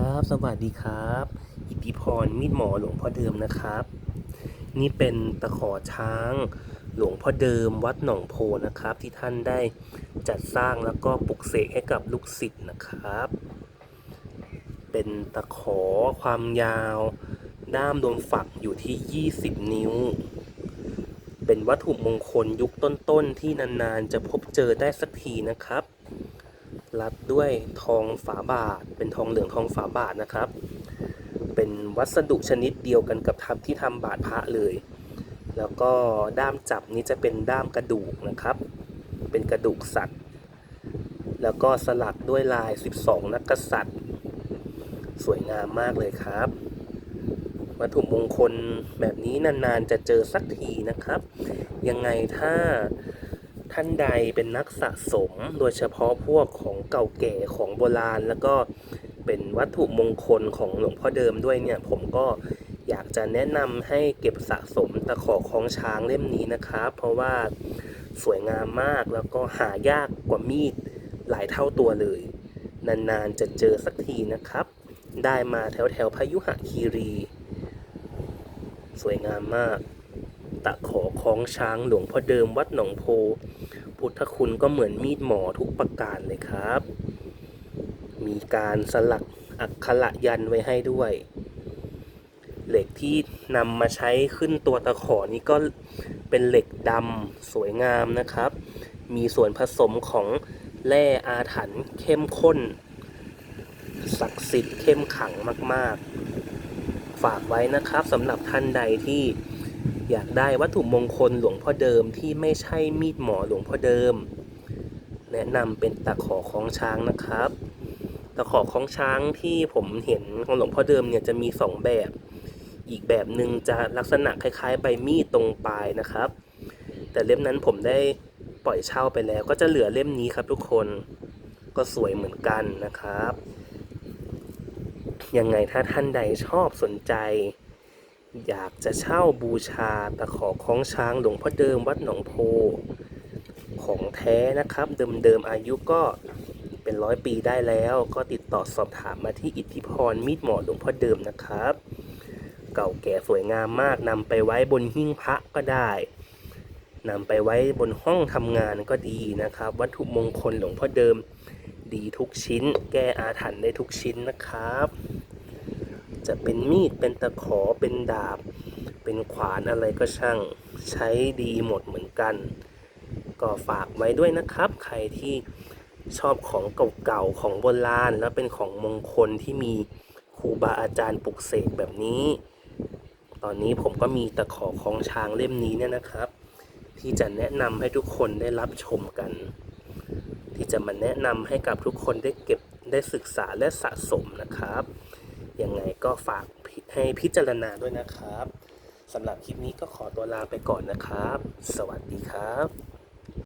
ครับ สวัสดีครับ อิทธิพรมีดหมอหลวงพ่อเดิมนะครับ นี่เป็นตะขอช้างหลวงพ่อเดิมวัดหนองโพนะครับ ที่ท่านได้จัดสร้างแล้วก็ปลุกเสกให้กับลูกศิษย์นะครับ เป็นตะขอความยาว ด้ามโดนฝักอยู่ที่ 20 นิ้ว เป็นวัตถุมงคลยุคต้นๆ ที่นานๆ จะพบเจอได้สักทีนะครับ รัดด้วยทองฝาบาท เป็นทองเหลืองทองฝาบาทนะครับ เป็นวัสดุชนิดเดียวกันกับทับที่ทำบาทพระเลย แล้วก็ด้ามจับนี้จะเป็นด้ามกระดูกนะครับ เป็นกระดูกสัตว์ แล้วก็สลักด้วยลาย 12 นักกษัตริย์ สวยงามมากเลยครับ วัตถุมงคลแบบนี้นานๆจะเจอสักทีนะครับ ยังไงถ้า ท่านใดเป็นนักสะสมโดยเฉพาะพวกของเก่าแก่ของโบราณ แล้วก็เป็นวัตถุมงคลของหลวงพ่อเดิมด้วยเนี่ย ผมก็อยากจะแนะนำให้เก็บสะสมตะขอของช้างเล่มนี้นะครับ เพราะว่าสวยงามมากแล้วก็หายากกว่ามีดหลายเท่าตัวเลย นานๆจะเจอสักทีนะครับ ได้มาแถวแถวๆพยุหคีรี สวยงามมาก ตะขอของช้างหลวงพ่อเดิมวัดหนองโพ พุทธคุณก็เหมือนมีดหมอทุกประการเลยครับ มีการสลักอักขระยันไว้ให้ด้วย เหล็กที่นำมาใช้ขึ้นตัวตะขอนี้ก็เป็นเหล็กดำสวยงามนะครับ มีส่วนผสมของแร่อาถรรพ์เข้มข้น ศักดิ์สิทธิ์เข้มขังมาก ๆ ฝากไว้นะครับสำหรับท่านใดที่ อยากได้วัตถุมงคลหลวงพ่อเดิมที่ไม่ใช่มีดหมอหลวงพ่อเดิม แนะนำเป็นตะขอของช้างนะครับตะขอของช้างที่ผมเห็นของหลวงพ่อเดิมเนี่ยจะมีสองแบบ อีกแบบหนึ่งจะลักษณะคล้ายๆ ใบมีดตรงปลายนะครับ แต่เล่มนั้นผมได้ปล่อยเช่าไปแล้ว ก็จะเหลือเล่มนี้ครับทุกคนก็สวยเหมือนกันนะครับ ยังไงถ้าท่านใดชอบสนใจ อยากจะเช่าบูชาตะขอของช้างหลวงพ่อเดิมวัดหนองโพ ของแท้นะครับ เดิมๆอายุก็เป็นร้อยปีได้แล้วก็ติดต่อสอบถามมาที่อิทธิพรมีดหมอหลวงพ่อเดิมนะครับ เก่าแก่สวยงามมากนำไปไว้บนหิ้งพระก็ได้นำไปไว้บนห้องทำงานก็ดีนะครับ วัตถุมงคลหลวงพ่อเดิม ดีทุกชิ้น แก้อาถรรพ์ได้ทุกชิ้นนะครับ จะเป็นมีดเป็นตะขอเป็นดาบ เป็นขวานอะไรก็ช่างใช้ดีหมดเหมือนกัน ก็ฝากไว้ด้วยนะครับ ใครที่ชอบของเก่าๆของโบราณ แล้วเป็นของมงคลที่มีครูบาอาจารย์ปลุกเสกแบบนี้ ตอนนี้ผมก็มีตะขอของช้างเล่มนี้เนี่ยนะครับ ที่จะแนะนำให้ทุกคนได้รับชมกัน ที่จะมาแนะนำให้กับทุกคนได้เก็บได้ศึกษาและสะสมนะครับ ยังไงก็ฝากให้พิจารณาด้วยนะครับสำหรับคลิปนี้ก็ขอตัวลาไปก่อนนะครับ สวัสดีครับ